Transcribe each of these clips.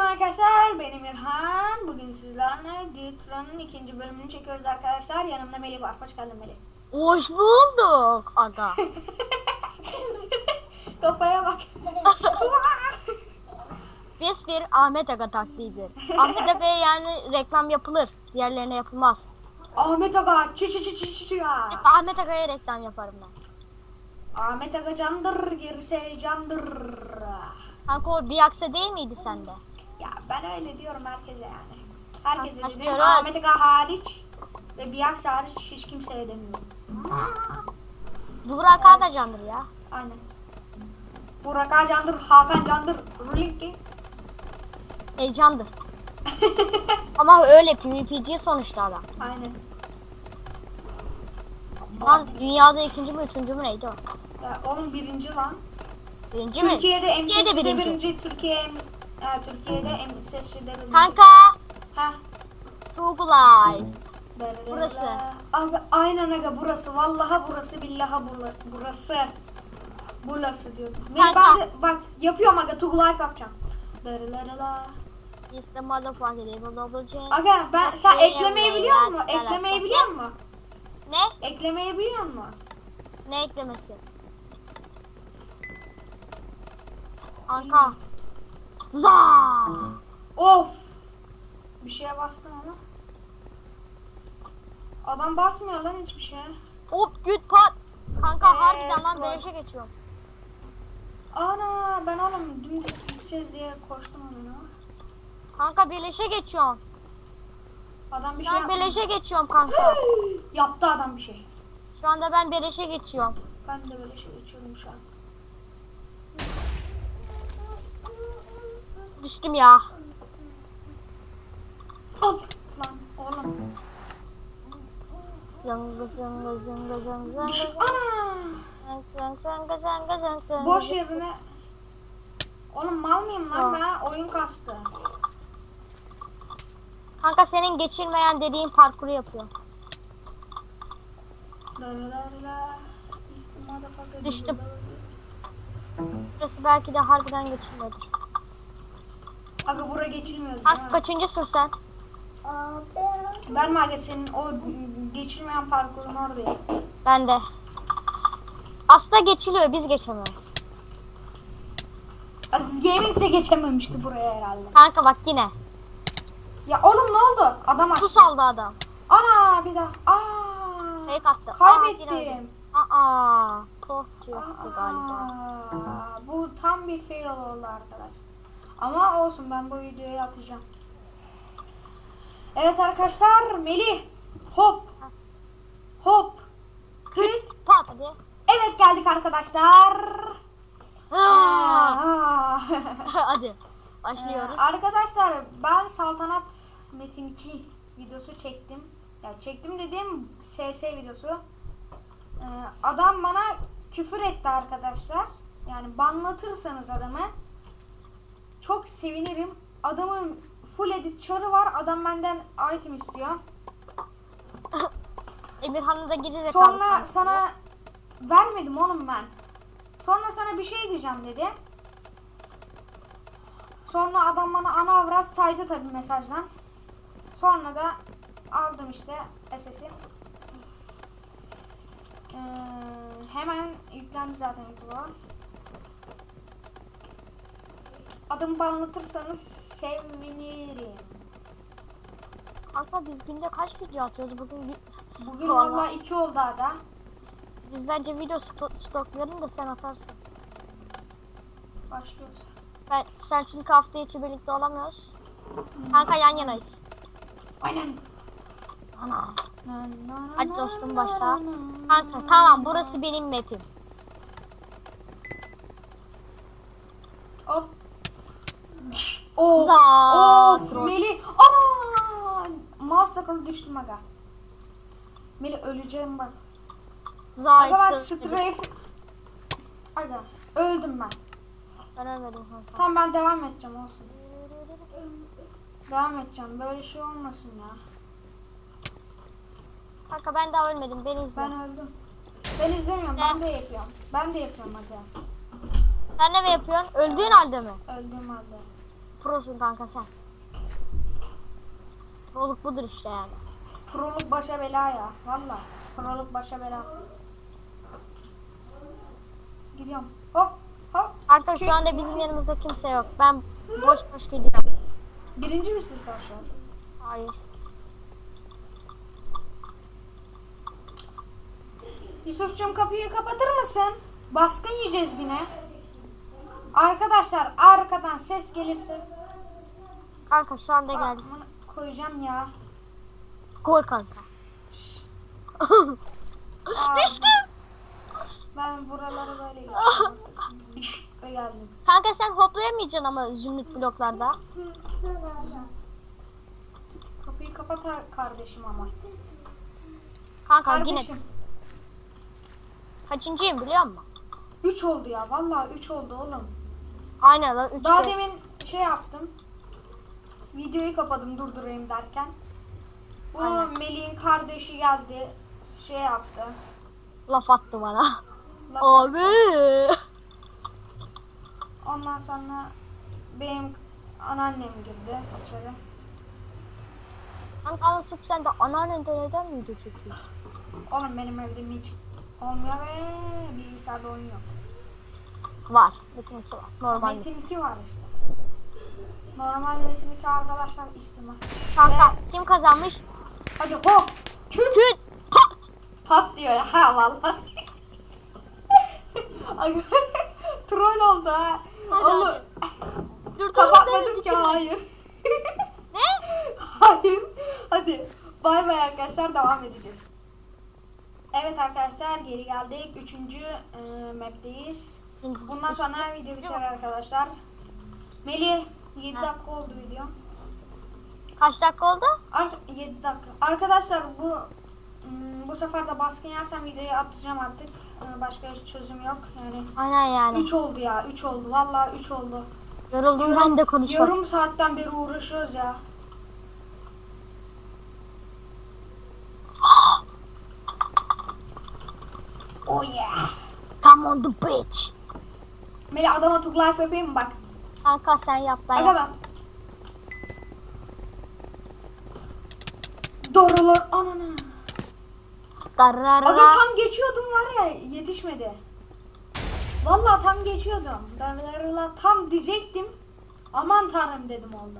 arkadaşlar benim İrhan. Bugün sizlerle Ditran'ın ikinci bölümünü çekiyoruz arkadaşlar. Yanımda Melih var. Hoş geldin Melih. Hoş bulduk aga. Kafaya bak. Biz bir Ahmet Aga taklididir. Ahmet Aga'ya yani reklam yapılır. Diğerlerine yapılmaz. Ahmet Aga. Çı çı çı çı çı ya. Ahmet Aga'ya reklam yaparım ben. Ahmet Aga candır. Gerisi candır. Kanka o bir aksa değil miydi sende? Ya ben öyle diyorum herkese yani. Herkese Bak, dedim. Ahmet Aga hariç. Ve Biyax hariç hiç kimseye demiyorum. Burak da candır ya. Aynen. Burak Ağa candır. Hakan candır. Rulinki. Heyecandır. Ama öyle PvP'ci sonuçta adam. Aynen. Lan dünyada ikinci mi üçüncü mü neydi o? Ya, oğlum birinci lan. Birinci mi? Türkiye'de Türkiye'de MSS'de birinci. birinci. Türkiye e, Türkiye'de MSS'de birinci. Kanka Ha. Böyle Burası. Aga, aynen aga burası. Vallahi burası billahi bula- burası. Burası diyorum. Ben, ben de, bak yapıyorum aga life yapacağım. Böyle böyle la. Is the motherfucker able of the Aga ben sen eklemeyi biliyor musun? Eklemeyi biliyor musun? Ne? Eklemeyi biliyor musun? Ne eklemesi? Kanka. Za. Of. Bir şeye bastım ama. Adam basmıyor lan hiçbir şeye. Hop güt pat. Kanka Evet, harbiden lan beleşe geçiyorum. Ana ben oğlum dümdüz gideceğiz diye koştum ona. Kanka beleşe geçiyorum. Adam bir şey Ben yaptı. beleşe geçiyorum kanka. Yaptı adam bir şey. Şu anda ben beleşe geçiyorum. Ben de böyle şey geçiyorum şu an. Düştüm ya. Lan oğlum. Zıngı. Boş yerine. Oğlum mal mıyım lan ben? Oyun kastı. Kanka senin geçirmeyen dediğin parkuru yapıyor. Düştüm. Burası belki de harbiden geçilmedir. Aga bura geçilmiyor. Kanka kaçıncısın sen? Ben senin o geçilmeyen parkurun oradayım. Ben de. Aslında geçiliyor biz geçemiyoruz. Aziz Gaming de geçememişti buraya herhalde. Kanka bak yine. Ya oğlum ne oldu? Adam Su açtı. saldı adam. Ana bir daha. Aa. Fake attı. Aa. Kaybettim. Aa, yoktu galiba. Aa, bu tam bir fail oldu arkadaş. Ama olsun ben bu videoyu atacağım. Evet arkadaşlar Melih hop hop kırt. Pat hadi. Evet geldik arkadaşlar. Aa, hadi. Başlıyoruz. Ee, arkadaşlar ben Saltanat Metin 2 videosu çektim. Ya çektim dediğim SS videosu. Ee, adam bana küfür etti arkadaşlar. Yani banlatırsanız adamı çok sevinirim. Adamın full edit çarı var. Adam benden item istiyor. Emirhan'ı da geri Sonra sana vermedim oğlum ben. Sonra sana bir şey diyeceğim dedi. Sonra adam bana ana avrat saydı tabi mesajdan. Sonra da aldım işte SS'i. Ee, hemen yüklendi zaten YouTube'a. Adımı anlatırsanız sevinirim. Kanka biz günde kaç video atıyoruz bugün? Bugün vallahi iki oldu ada. Biz bence video sto- stoklayalım da sen atarsın. Başlıyoruz. Ben, sen çünkü hafta içi birlikte olamıyoruz. Kanka yan yanayız. Aynen. Ana. Hadi dostum başla. Kanka tamam burası benim map'im. Hop. Of. Of. Meli. Ana. Mouse takılı düştüm aga. Meli öleceğim bak. Aga ben strafe. Aga. Öldüm ben. Ben ölmedim kanka. Tamam ben devam edeceğim olsun. Devam edeceğim. Böyle şey olmasın ya. Kanka ben daha ölmedim beni izle. Ben öldüm. Ben izlemiyorum. Ben de yapıyorum. Ben de yapıyorum aga. Sen ne mi yapıyorsun? Öldüğün halde mi? Öldüğüm halde. Prosun kanka sen. Proluk budur işte yani. Proluk başa bela ya. Valla. Proluk başa bela. Gidiyorum. Hop hop. Kanka şu anda bizim yanımızda kimse yok. Ben boş boş gidiyorum. Birinci misin sen şu an? Hayır. Yusuf'cum kapıyı kapatır mısın? Baskın yiyeceğiz yine. Arkadaşlar arkadan ses gelirse Kanka şu anda bunu koyacağım ya. Koy kanka. Düştüm. Ben buraları böyle geldim. Kanka sen hoplayamayacaksın ama zümrüt bloklarda. Kapıyı kapat kardeşim ama. Kanka yine Kardeşim. kaçıncıyım biliyor musun? 3 oldu ya. Vallahi 3 oldu oğlum. Aynen lan 3 Daha demin şey yaptım. Videoyu kapadım durdurayım derken. Bu. Melih'in kardeşi geldi. Şey yaptı. laf attı bana. Laf- Abi. Ondan sonra benim anneannem girdi içeri. Kanka ama sırf sen de anneannen de neden video çekiyorsun? Oğlum benim evde hiç olmuyor ve bilgisayarda oyun yok. Var. Metin 2 var. Normal. Metin 2 var işte. Normal Metin 2 arkadaşlar istemez. Kanka Ve- kim kazanmış? hadi hop. Küt. Küt. Pat. Pat diyor ya ha vallahi. Ay, Troll oldu ha. Hadi, Oğlum dur. kapatmadım ki hayır. Ne? hayır. Hadi bay bay arkadaşlar devam edeceğiz. Evet arkadaşlar geri geldik. Üçüncü e, map'teyiz. Bundan sonra video biter arkadaşlar. Melih 7 Ha. dakika oldu video. Kaç dakika oldu? Ar- 7 dakika. Arkadaşlar bu hmm, bu sefer de baskın yersem videoyu atacağım artık. Ee, Başka hiç çözüm yok. Yani Aynen yani. 3 oldu ya. 3 oldu. Vallahi 3 oldu. Yoruldum ben de konuşuyorum. Yarım saatten beri uğraşıyoruz ya. Oh yeah. Come on the beach. Melih adama tuk life yapayım mı bak. Kanka sen yap ben Aga bak. Doğrular anana. Dararara. Aga tam geçiyordum var ya yetişmedi. Vallahi tam geçiyordum. Darılarla tam diyecektim. Aman tanrım dedim oldu.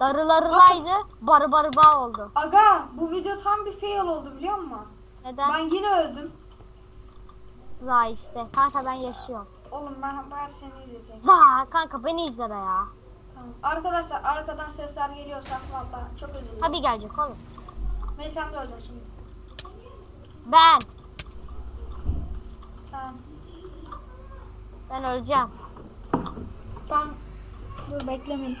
Darılarılaydı. Barı barı bağ oldu. Aga bu video tam bir fail oldu biliyor musun? Neden? Ben yine öldüm. Za işte. Kanka ben yaşıyorum. Oğlum ben, ben seni izleyeceğim. Za kanka beni izle be ya. Tamam. Arkadaşlar arkadan sesler geliyorsa vallahi çok özür dilerim. Tabii gelecek oğlum. Ve sen de öleceksin şimdi. Ben. Sen. Ben öleceğim. Ben. Dur beklemeyin.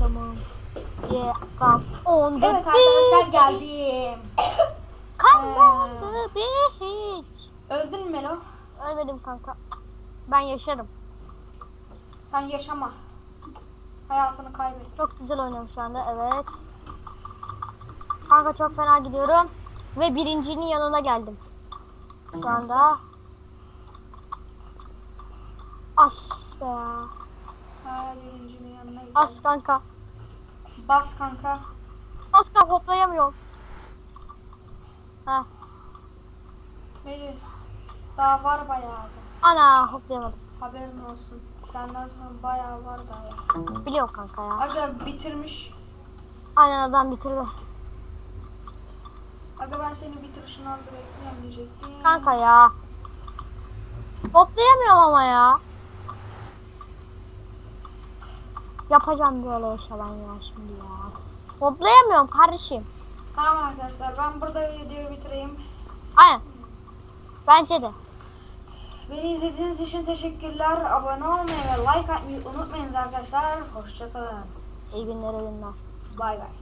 Adamım. Yeah, come on the Evet arkadaşlar beach. geldim. Come on the beach. Öldün mü Melo? Ölmedim kanka. Ben yaşarım. Sen yaşama. Hayatını kaybet. Çok güzel oynuyorum şu anda. Evet. Kanka çok fena gidiyorum. Ve birincinin yanına geldim. Şu anda. As be ya. Hala birincinin yanına gidelim. As kanka. Bas kanka. As kanka hoplayamıyorum. Heh. Melih. Daha var bayağı. da. Ana hoplayamadım. Haberin olsun. Senden sonra bayağı var daha. Biliyorum kanka ya. Aga bitirmiş. Aynen adam bitirdi. Aga ben seni bitirişini orada bekliyorum diyecektim. Kanka ya. Hoplayamıyorum ama ya. Yapacağım böyle yaşalan ya şimdi ya. Hoplayamıyorum kardeşim. Tamam arkadaşlar ben burada videoyu bitireyim. Aynen. Bence de. Beni izlediğiniz için teşekkürler. Abone olmayı ve like atmayı unutmayınız arkadaşlar. Hoşçakalın. İyi günler, iyi günler. Bay bay.